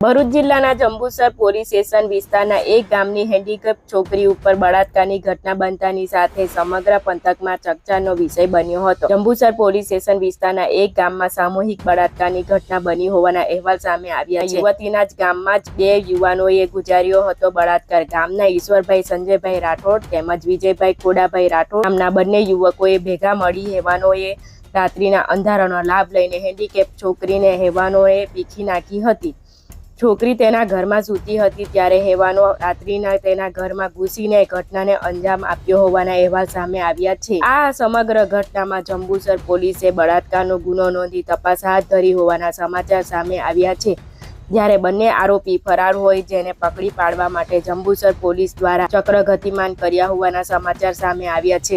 ભરૂચ જિલ્લાના Jambusar police station વિસ્તારના એક ગામની હેન્ડીકેપ છોકરી ઉપર બળાત્કારની ઘટના બનતાની સાથે સમગ્ર પંથકમાં ચકચારનો વિષય બન્યો હતો. જંબુસર પોલીસ સ્ટેશન વિસ્તારના એક ગામમાં સામૂહિક બળાત્કારની ઘટના બની હોવાના અહેવાલ સામે આવ્યા છે. યુવતીના જ ગામમાં જ બે યુવાનોએ ગુજાર્યો હતો બળાત્કાર. ગામના ઈશ્વરભાઈ, સંજયભાઈ રાઠોડ તેમજ વિજયભાઈ કોડાભાઈ રાઠોડ નામના બંને યુવકોએ ભેગા મળી હેવાનોએ રાત્રિના અંધારાનો લાભ લઈને હેન્ડીકેપ છોકરીને હેવાનોએ પીખી નાખી હતી. છોકરી તેના ઘરમાં સૂતી હતી ત્યારે હેવાનો રાત્રિના તેના ઘરમાં ઘૂસીને ઘટનાને અંજામ આપ્યો હોવાના અહેવાલ સામે આવ્યા છે. આ સમગ્ર ઘટનામાં જંબુસર પોલીસે બળાત્કારનો ગુનો નોંધી તપાસ હાથ ધરી હોવાના સમાચાર સામે આવ્યા છે. જ્યારે બંને આરોપી ફરાર હોય જેને પકડી પાડવા માટે જંબુસર પોલીસ દ્વારા ચક્ર ગતિમાન કર્યા હોવાના સમાચાર સામે આવ્યા છે.